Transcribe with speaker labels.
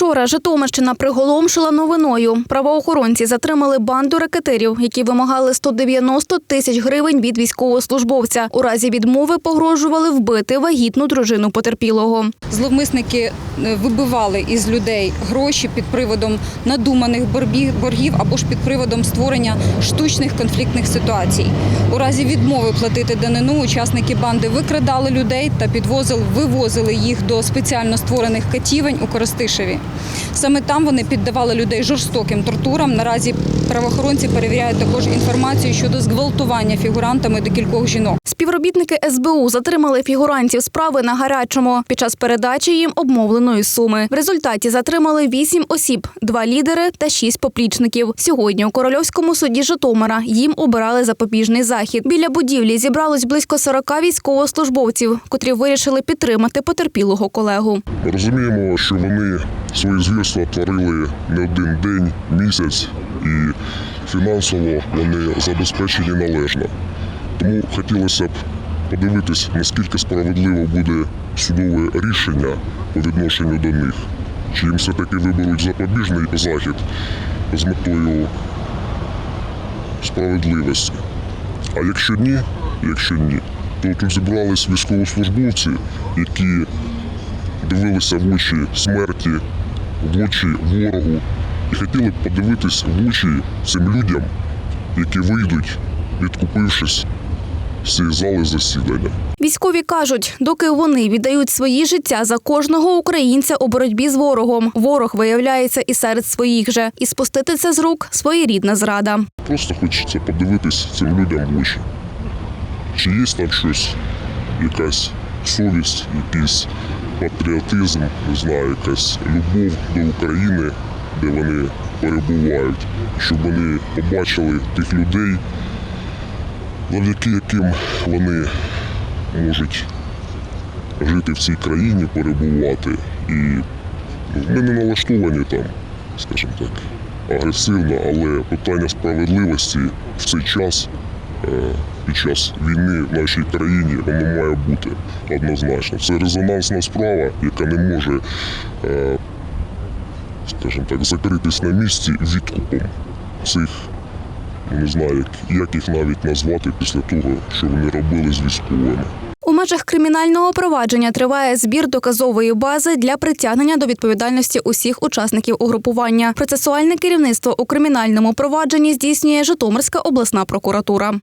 Speaker 1: Вчора Житомирщина приголомшила новиною. Правоохоронці затримали банду ракетирів, які вимагали 190 тисяч гривень від військовослужбовця. У разі відмови погрожували вбити вагітну дружину потерпілого.
Speaker 2: Зловмисники е, вибивали із людей гроші під приводом надуманих боргів або ж під приводом створення штучних конфліктних ситуацій. У разі відмови платити данину учасники банди викрадали людей та підвозили, вивозили їх до спеціально створених катівень у Коростишеві. Саме там вони піддавали людей жорстоким тортурам. Наразі правоохоронці перевіряють також інформацію щодо зґвалтування фігурантами до кількох жінок.
Speaker 1: Співробітники СБУ затримали фігурантів справи на гарячому під час передачі їм обмовленої суми. В результаті затримали вісім осіб, два лідери та шість поплічників. Сьогодні у Корольовському суді Житомира їм обирали запобіжний захід. Біля будівлі зібралось близько 40 військовослужбовців, котрі вирішили підтримати потерпілого колегу.
Speaker 3: Розуміємо, що вони свої звірства творили не один день, місяць, і фінансово вони забезпечені належно. Тому хотілося б подивитись, наскільки справедливо буде судове рішення по відношенню до них. Чи їм все-таки виберуть запобіжний захід з метою справедливості. А якщо ні, якщо ні, то тут зібрались військовослужбовці, які дивилися в очі смерті, в очі ворогу і хотіли б подивитись в очі цим людям, які вийдуть, відкупившись з цієї зали засідання.
Speaker 1: Військові кажуть, доки вони віддають свої життя за кожного українця у боротьбі з ворогом, ворог виявляється і серед своїх же, і спустити це з рук своєрідна зрада.
Speaker 3: Просто хочеться подивитись цим людям в очі. Чи є там щось, якась совість, якийсь патріотизм, не знаю, якась любов до України, де вони перебувають, щоб вони побачили тих людей, завдяки яким вони можуть жити в цій країні, перебувати. І ми не налаштовані там, скажімо так, агресивно, але питання справедливості в цей час, е, під час війни в нашій країні, воно має бути однозначно. Це резонансна справа, яка не може, е, скажімо так, закритись на місці відкупом цих. Не знаю, як їх навіть назвати після того, що вони робили з військовими.
Speaker 1: У межах кримінального провадження триває збір доказової бази для притягнення до відповідальності усіх учасників угрупування. Процесуальне керівництво у кримінальному провадженні здійснює Житомирська обласна прокуратура.